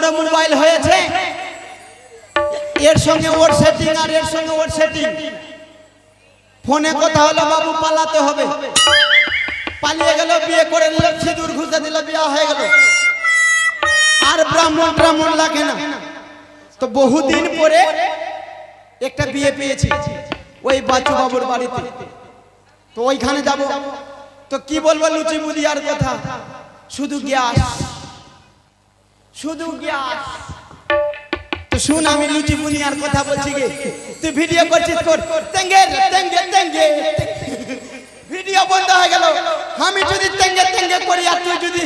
বড় মোবাইল হয়েছে। এর সঙ্গে ওর সেটিং আর এর সঙ্গে ওর সেটিং ফোনে কথা হলো, বাবু, পালাতে হবে। পালিয়ে গেল, বিয়ে করে নিল, সিঁদুর ঘুষে দিল, বিয়ে হয়ে গেল। আর ব্রাহ্মণ ব্রাহ্মণ লাগে না। তো বহুদিন পরে একটা বিয়ে পেয়েছি, ওই বাচ্চু বাবুর বাড়িতে। তো ওইখানে যাব। তো কি বলব লুচি মুদিয়ার কথা? শুধু গ্যাস। শুধু গ্যাস। তো শুন আমি লুচি বুনিয়ার কথা বলছি গে। তুই ভিডিও করছিস কর। তেঙ্গে তেঙ্গে তেঙ্গে। ভিডিও বন্ধ হয়ে গেল। আমি যদি তেঙ্গে তেঙ্গে করি আর তুই যদি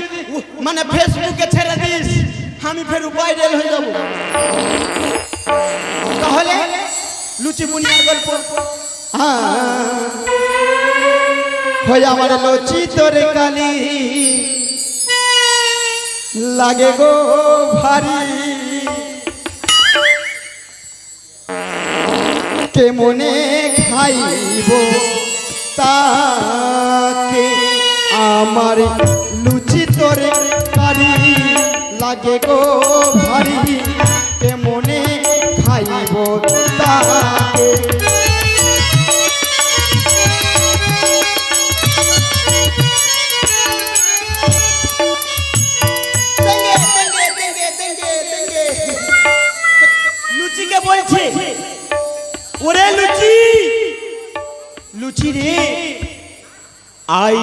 মানে ফেসবুকে ছেড়ে দিস আমি ফের ভাইরাল হয়ে যাব। তাহলে লুচি বুনিয়ার গল্প। হ্যাঁ। হয়ে আমার লুচি তোর কালি লাগে গো ভারী। কেমনে খাইব তাকে? আমার লুচি তোরে কারি লাগে গো ভারী। কেমনে খাইব তাকে? আই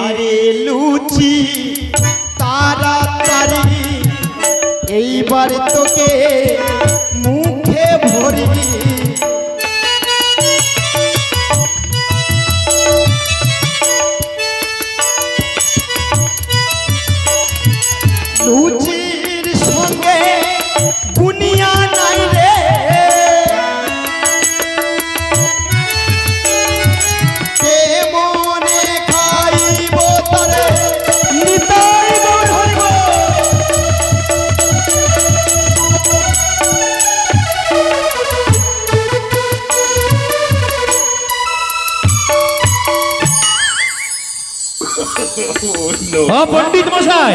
পণ্ডিত মশাই।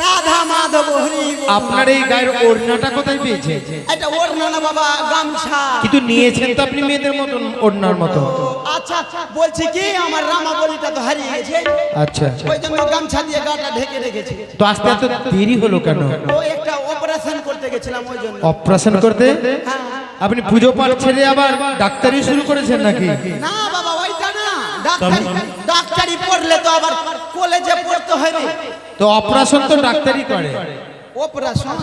রাধা মাধব হরি আপনার এই গায়ের ওড়নাটা কোথায় পেয়েছে? এটা ওর নানা বাবা গামছা। কিন্তু নিয়েছেন তো আপনি মেয়েদের মতন ওড়নার মতো। আচ্ছা বলছি কি আমার রামাবলিটা তো হারিয়ে গেছে আচ্ছা। ওই জন্য গামছা দিয়ে গাটা ঢেকে রেখেছি। তো আস্তে আস্তে দেরি হলো কেন? ও একটা অপারেশন করতে গেছিলাম ওই জন্য। অপারেশন করতে? হ্যাঁ। আপনি পুজো পাঠ ছেড়ে আবার ডাক্তারি শুরু করেছেন নাকি? না না ডাক্তারি ডাক্তারি পড়লে তো আবার কলেজে পড়তে হবে। তো অপারেশন তো ডাক্তারি করে। অপারেশন?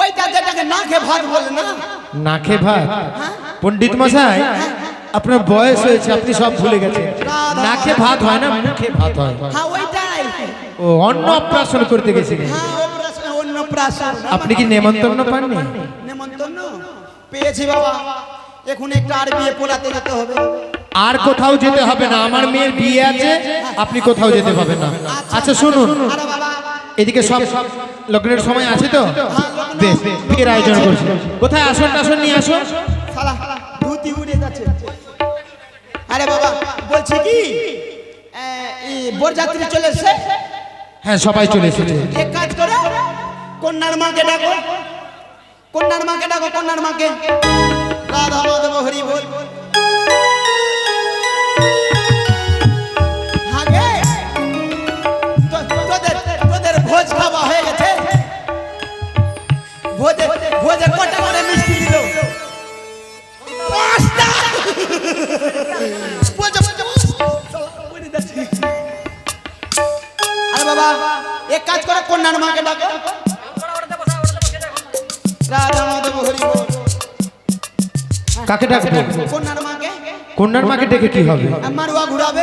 ওইটা যেটাকে না খেয়ে ভাত বলে না? না খেয়ে ভাত পণ্ডিত মশাই আপনার বয়স হয়েছে আপনি সব ভুলে গেছেন। না খেয়ে ভাত হয় না মুখে ভাত হয়? হ্যাঁ ওইটাই। ও অন্য অপারেশন করতে গেছিলেন হ্যাঁ অপারেশন অন্য প্রাশন আপনি কি নেমন্তন্ন পাননি? নেমন্তন্ন? পেয়েছি বাবা। এখন একটা আর বিয়ে পড়াতে যেতে হবে। আর কোথাও যেতে হবে না। আমার মেয়ের বিয়ে আছে আপনি কোথাও যেতে পাবেন না। আচ্ছা শুনুন। এদিকে সব লগ্নের সময় আছে তো? বেশ বিয়ের আয়োজন করছি। কোথায় আসন টাসন নিয়ে আসো? শালা ধুতি উড়ে যাচ্ছে। আরে বাবা বলছি কি? বরযাত্রী চলে এসছে? হ্যাঁ সবাই চলে এসেছে। এক কাজ করো কন্যার মাকে ডাকো। কন্যার মাকে ডাকো কন্যার মাকে। রাধা মাধব হরি বল। এক কাজ করো কন্যার মাকে ডাকো। রাধা মাধব হরি কাকে ডাকবো? কন্যার মাকে। কন্যার মাকে ডেকে কি হবে? মারুয়া ঘুরাবে।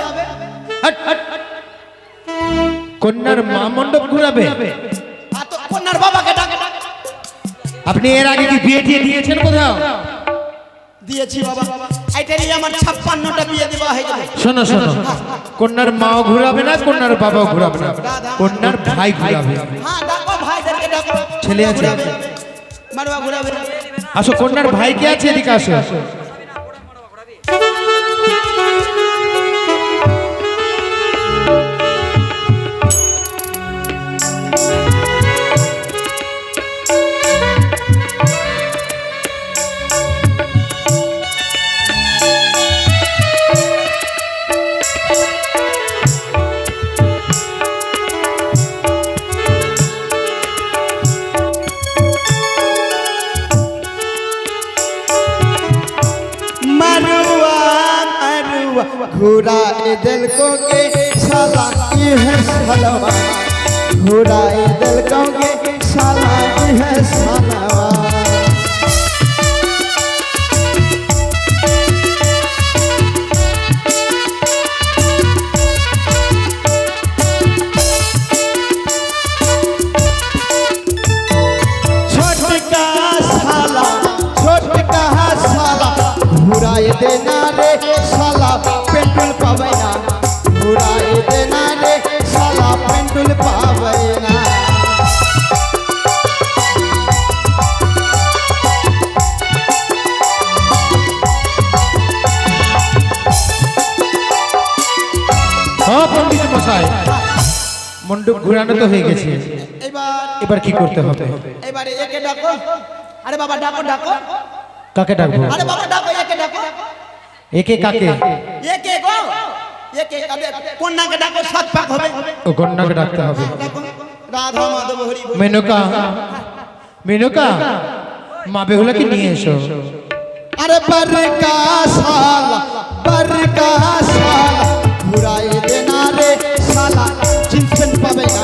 কন্যার মা মণ্ডপ ঘুরাবে। আর তো কন্যার বাবাকে ডাকে। আপনি এর আগে কি বিয়ে দিয়ে দিয়েছেন কোথাও? দিয়েছি বাবা। এটারই আমার ছাপ্পান্নটা বিয়ে দেওয়া হয়ে যাবে। শোনো শোনো। কন্যার মাও ঘুরাবে না কন্যার বাবাও ঘুরাবে না। কন্যার ভাই ঘুরাবে। হ্যাঁ ডাকো ভাইদেরকে ডাকো ছেলে আছে? মারুয়া ঘুরাবে। আসো কন্যার ভাই কে আছে? এদিকে আসো। এবার কি করতে হবে? এবারে একে ডাকো। আরে বাবা ডাকো ডাকো। কাকে ডাকবো? আরে বাবা ডাকো একে ডাকো। একে কাকে? একে গো। একে কাকে কন্যাকে ডাকো সাত পাক হবে। ও কন্যাকে ডাকতে হবে। রাধা মাধব হরি মেনকা মেনকা নিয়ে এসো। আরে বারকা সালা বারকা সালা ঘুরাই দেনা রে সালা চিনছেন পাবে না।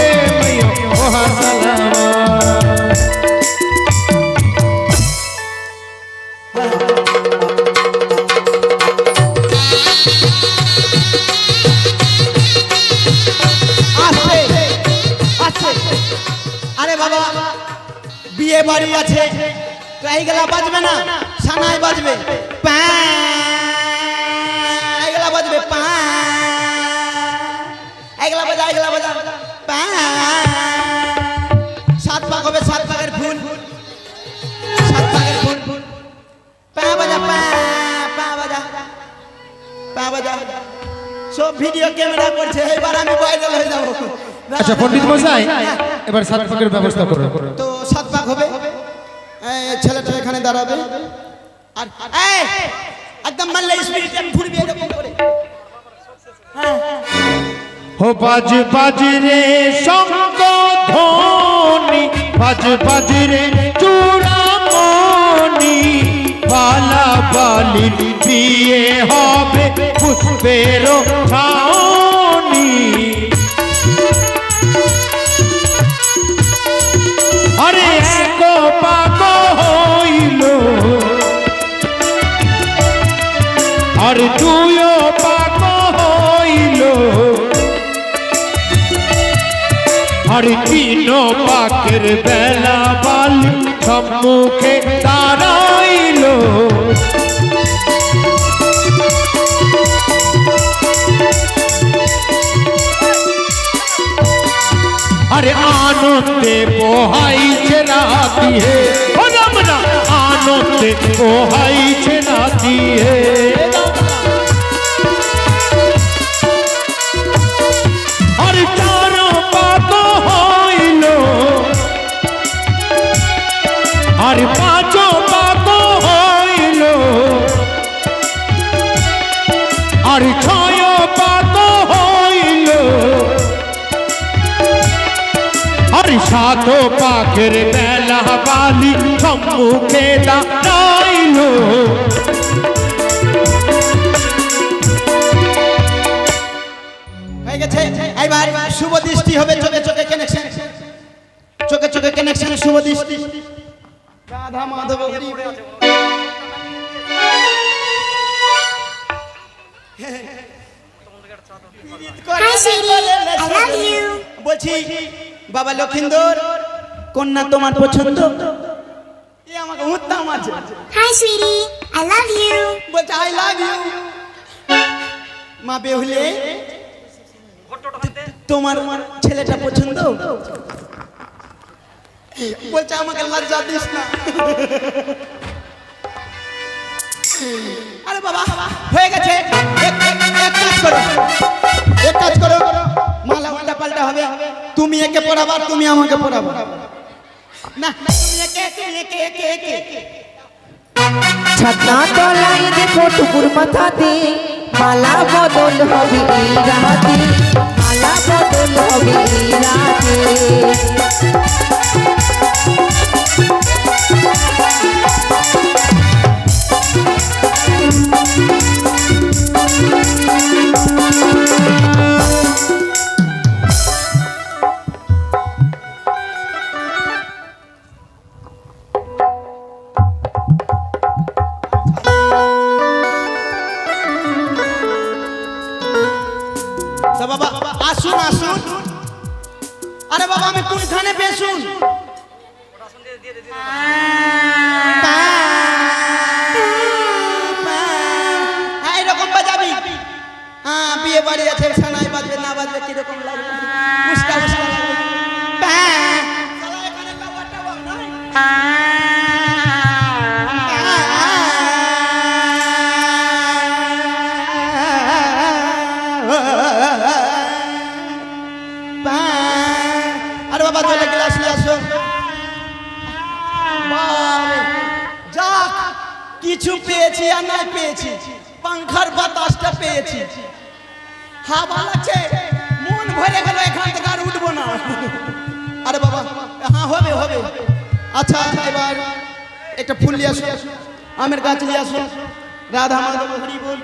বাড়ি আছে। এইগুলা বাজবে না সানাই বাজবে। বাজবে বাজা বাজা। সাত পাক হবে সাত পাকের ফুল। সাত পাকের ফুল। পা বাজা পা পা বাজা। পা বাজা। সব ভিডিও ক্যামেরা করছে এবার আমি ভাইরাল হয়ে যাব। আচ্ছা পণ্ডিত মশাই এবার সাত পাকের ব্যবস্থা করো তো দাঁড়াবে? আর একদম মারলে স্পিরিট ঘুরবে এরকম করে। হো বাজ বাজ রে সঙ্গ ধ্বনি বাজ বাজ রে চূড়ামণি, বালা বালি বিয়ে হবে পুষ্পের খাওনি বেলা বালি সম্মুখে দাঁড়াইল আরে আনন্দে পোহাইছে রাতি হে। আনন্দে পোহাইছে রাতি হে। সাত পাখের বেলা বালি সম্মুখে দাঁড়াইল হয়ে গেছে এইবার শুভ দৃষ্টি হবে চোখে চোখে কানেকশন চোখে চোখে কানেকশন শুভ দৃষ্টি রাধা মাধব হরি বল। Hi, sweetie. I love you. বলছি বাবা লক্ষিন্দর কন্যা তোমার পছন্দ? এ আমাকে উত্তম আছে। You. বলছে আই লাভ ইউ মা বেহুলে তোমার ছেলেটা পছন্দ? বলছে আমাকে লজ্জা দিস না। আরে বাবা হয়ে গেছে। এক কাজ করো। এক কাজ করো। মালা উল্টা পাল্টা হবে। তুমি একে পড়াবা, তুমি আমাকে পড়াবা। না, তুমি একে একে একে একে। ছাতা তলায় দেখো টুকুর মাথাতে, মালা বদল হবে এই রাতে। মালা বদল হবে এই রাতে। বিয়ে বাড়ি আছে সানাই বাজবে না বাজবে কীরকম লাগবে? উস্কা উস্কা বাবা বাবারে, যাক কিছু পেয়েছি আর নাই পেয়েছি। পাংখার বাতাসটা পেয়েছি। হাওয়া লাগছে মন ভরে গেল এখান থেকে আর উঠবো না। আরে বাবা হ্যাঁ হবে হবে। আচ্ছা এবার একটা ফুল নিয়ে আসো। আমের গাছ নিয়ে আসো। রাধা মাধব হরি বল।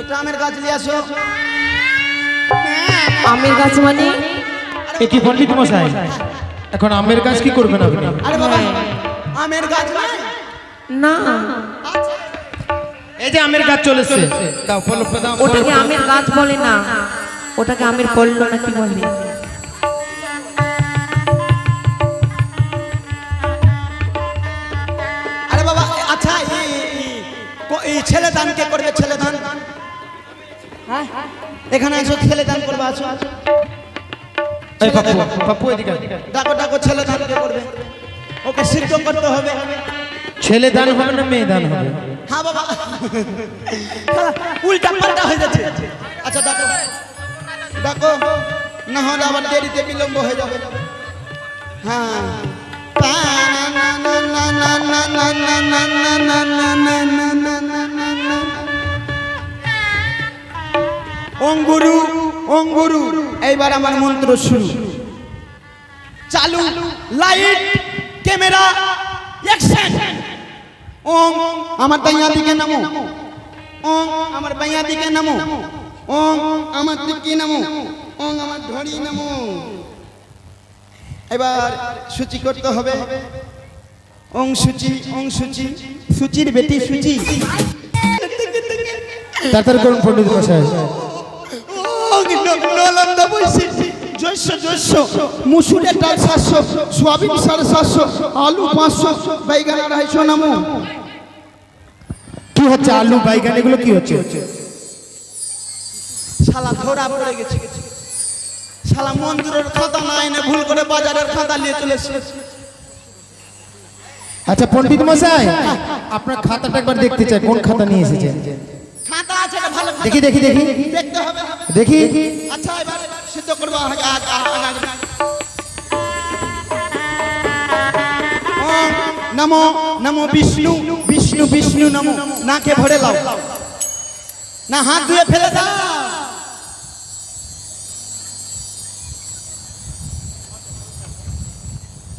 একটা আমের গাছ নিয়ে আসো। আমের গাছ মানে? এ কি পণ্ডিত মশাই? এখন আমের গাছ কি করবেন আপনি? আরে বাবা আমের গাছ নাই না। এই যে আমের গাছ চলে এসছে দাও ফলো দাও ওটাকে আমের গাছ বলে না। ওটাকে আমের পল্ল নাকি বলে? আরে বাবা আচ্ছা এই এই- ছেলে দান কে করবে ছেলে দান? হ্যাঁ। এখানে আসো ছেলে দান করবে আসো। আসো এই এদিকে ডাকো ডাকো ছেলে দান কে করবে? ওকে সিদ্ধ করতে হবে। ছেলে দান হবে না মেয়ে দান হবে? হ্যাঁ বাবা। উল্টা পাল্টা হয়ে যাচ্ছে। আচ্ছা ডাকো ডাকো না হলে আবার দেরিতে বিলম্ব হয়ে যাবে। হ্যাঁ। অঙ্গুরু অঙ্গুরু, এইবার আমার মন্ত্র শুরু। চালু, লাইট, ক্যামেরা অ্যাকশন ওং আমার বাইয়া দিকে নামো ওং আমার বাইয়া দিকে নামো ওং আমার দিকে নামো ওং আমার ধরি নামো এবার সূচি করতে হবে ওং সূচি ওং সূচি সূচির বেটি সূচি তাড়াতাড়ি করুন পণ্ডিত মশাই ওং নলন্দা বৈশি মুসুরের ডাল সাতশো সোয়াবিন সাড়ে সাতশো আলু পাঁচশো বাইগান আড়াইশো নামো। কি হচ্ছে আলু বাইগান এগুলো কি হচ্ছে? শালা ধরা পড়ে গেছে। শালা মন্দিরের খাতা না এনে ভুল করে বাজারের খাতা নিয়ে চলে এসেছে। আচ্ছা পণ্ডিত মশাই আপনার খাতাটা একবার দেখতে চাই কোন খাতা নিয়ে এসেছেন? খাতা আছে ভালো। দেখি দেখি দেখি। দেখতে হবে। দেখি। আচ্ছা এবার সিদ্ধ করবো আগে, আগে, আগে, আগে। ওম নমো নমো বিষ্ণু বিষ্ণু বিষ্ণু নমো নাকে ভরে লাও না হাত ধুয়ে ফেলে দাও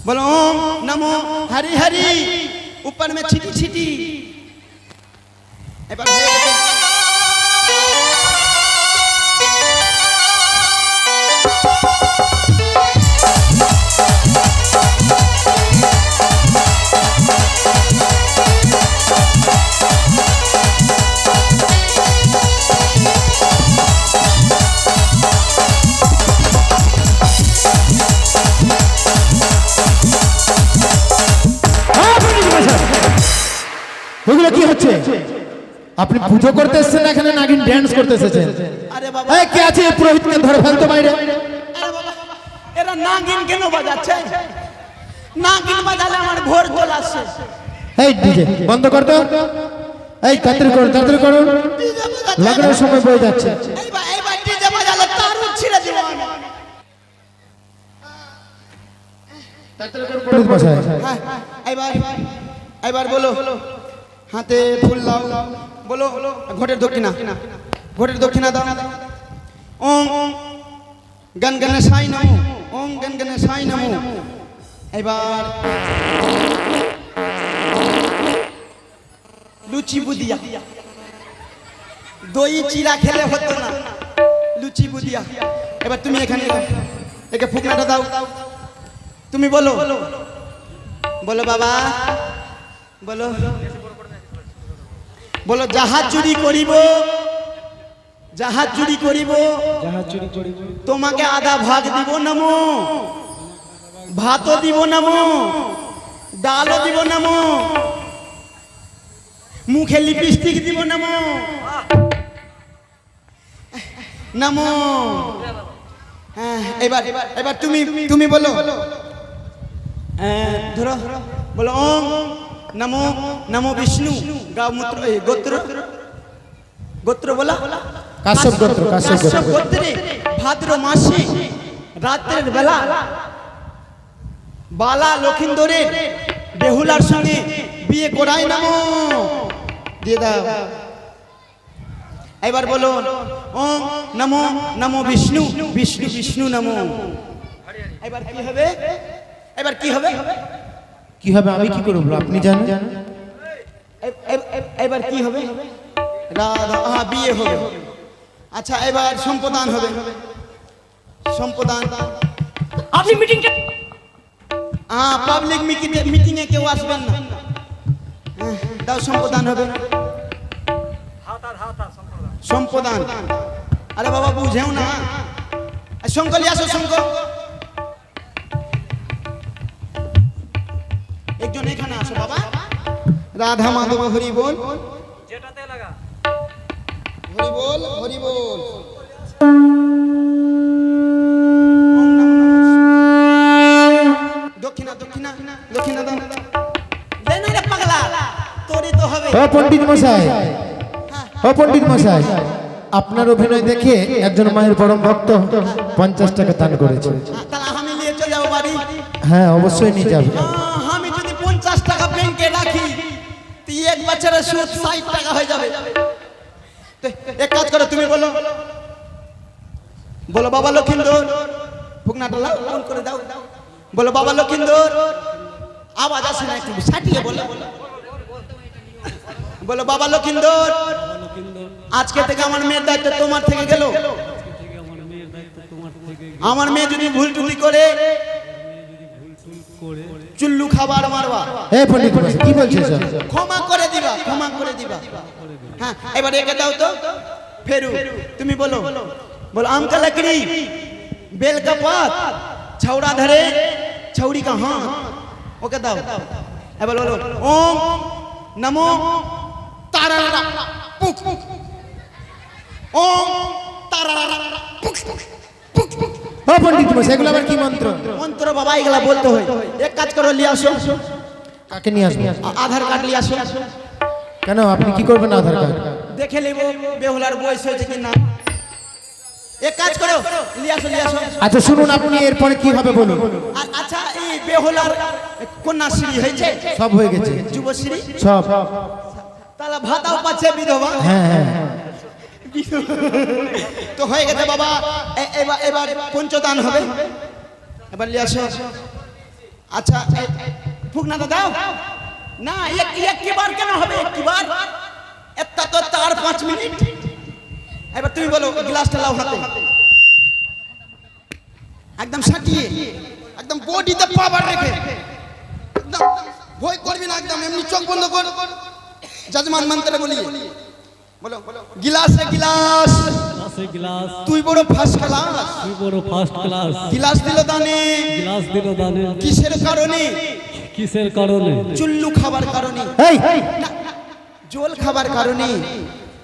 बोलो ओम नमो हरि हरि ऊपर में छिटी छिटी এগুলো কি হচ্ছে? আপনি পুজো করতে এসেছেন না এখানে? নাগিন ড্যান্স করতে এসেছেন। আরে বাবা। এই কে আছে পুরোহিতকে? ধরে ফেলতো বাইরে। এরা নাগিন কেন বাজাচ্ছে? নাগিন বাজালে আমার ঘোর জল আসছে এই ডিজে বন্ধ কর তো। এই তাড়াতাড়ি করুন তাড়াতাড়ি করুন লগ্নের সময় বয়ে যাচ্ছে। মশাই। হ্যাঁ, এইবার এবার বলো। হাতে ফুল দাও বলো, ঘটের দক্ষিণা। ঘটের দক্ষিণা দাও। ওম, গন গনে সাই নমো। ওম, গন গনে সাই নমো। এবার লুচি বুদিয়া। দই চিরা খেলে হতো না। লুচি বুদিয়া। এবার তুমি এখানে একে ফুকনাটা দাও। তুমি বলো। বলো বাবা। বলো। বলো জাহাজ চুরি করিব। জাহাজ চুরি করিব। তোমাকে আধা ভাগ দিব নামো। ভাতও দিব নামো। ডালও দিব নামো। মুখে লিপস্টিক দিব নামো। নামো। হ্যাঁ এবার এবার তুমি তুমি বলো। হ্যাঁ, ধরো। বলো ওম। নমো নমো বিষ্ণু গামূত্র এই গোত্র গোত্র বলা কাশ্যপ গোত্র, কাশ্যপ গোত্র। ভাদ্র মাসে রাত্রের বেলা বালা লক্ষিন্দরের বেহুলার সঙ্গে বিয়ে করাই নামো দিয়ে দাও এবার বলো ওম নমো নমো বিষ্ণু বিষ্ণু বিষ্ণু নমো এবার কি হবে এবার কি হবে কি হবে আমি কি করব আপনি জানেন? এবার কি হবে? রাধা হ্যাঁ বিয়ে হবে। আচ্ছা এবার সম্পদান হবে। সম্পদান আপনি মিটিংটা হ্যাঁ পাবলিক মিটিং এ কেউ আসবেন না। হ্যাঁ, দাও সম্পদান হবে। সম্পদান আরে বাবা বুঝেও না। আর শঙ্কর আসো শঙ্কর। একজন এখানে আসো বাবা। রাধা মাধব হরি বল। হরি বল হরি বল। দক্ষিণা দক্ষিণা দক্ষিণা দাও। দে রে পাগলা তোরই তো হবে। ও পণ্ডিত মশাই। ও পণ্ডিত মশাই আপনার অভিনয় দেখে একজন মায়ের পরম ভক্ত পঞ্চাশ টাকা দান করেছে। হ্যাঁ, তাহলে আমি নিয়ে চলে যাব হ্যাঁ অবশ্যই নিয়ে যাবে। এক সুদ ষাট টাকা হয়ে যাবে। এক কাজ করো, তুমি বলো। বলো, বাবা লক্ষিন্দর ফুকনাটা লাও ফোন করে দাও। বলো, বাবা লক্ষিন্দর, আওয়াজ আসে না একটু সাটিয়ে বলো। বলো, বাবা লক্ষিন্দর, আজকে থেকে আমার মেয়ের দায়িত্ব তোমার থেকে গেল। আমার মেয়ে যদি ভুল টুটি করে চুল্লু খাবার মারবা। এ পণ্ডিত কি বলছিস ক্ষমা করে দিবা ক্ষমা করে দিবা। হ্যাঁ এবার একে দাও তো। ফেরু তুমি বলো। বল আম কা লকড়ি बेल পাত ছাউড়া छौड़ा धरे छौड़ी का ওকে ओके दाओ ए बोलो নমো তারারা नमो तारा ওম ओम तारा পুক। ও পণ্ডিত মশাই এগুলো আবার কি মন্ত্র? মন্ত্র বাবা এগুলা বলতে হয়। এক কাজ করো লিয়ে আসো। কাকে নিয়ে আসব? আধার কার্ড লিয়ে আসো। কেন আপনি কি করবেন আধার কার্ড? দেখে নেব বেহুলার বয়স হয়েছে কি না। এক কাজ করো লিয়ে আসো লিয়ে আসো। আচ্ছা শুনুন আপনি এরপরে কি হবে বলুন আচ্ছা এই বেহুলার কন্যাশ্রী হয়েছে? সব হয়ে গেছে। যুবশ্রী? সব। তাহলে ভাতাও পাচ্ছে বিধবা। হ্যাঁ হ্যাঁ হ্যাঁ। তো হয়ে গেছে বাবা। এবার এবার পঞ্চদান হবে। এবার লিয়ে আসো। আচ্ছা ফুকনাটা দাও। না এক একবার কেন হবে? একবার? একটা তো চার, পাঁচ মিনিট। এবার তুমি বলো, গ্লাসটা লাও হাতে। একদম সাটিয়ে, একদম বডিতে পাবার রেখে। একদম, ভয় করবি না, একদম। এমনি চোখ বন্ধ কর। যজমান মন্ত্রে বলি বলো গিলাস রে গিলাস তুই বড় ফার্স্ট ক্লাস তুই বড় ফার্স্ট ক্লাস গিলাস দিল দানে। গিলাস দিল দানে। কিসের কারণে? কিসের কারণে? চুল্লু খাবার কারণে। এই জল খাবার কারণে।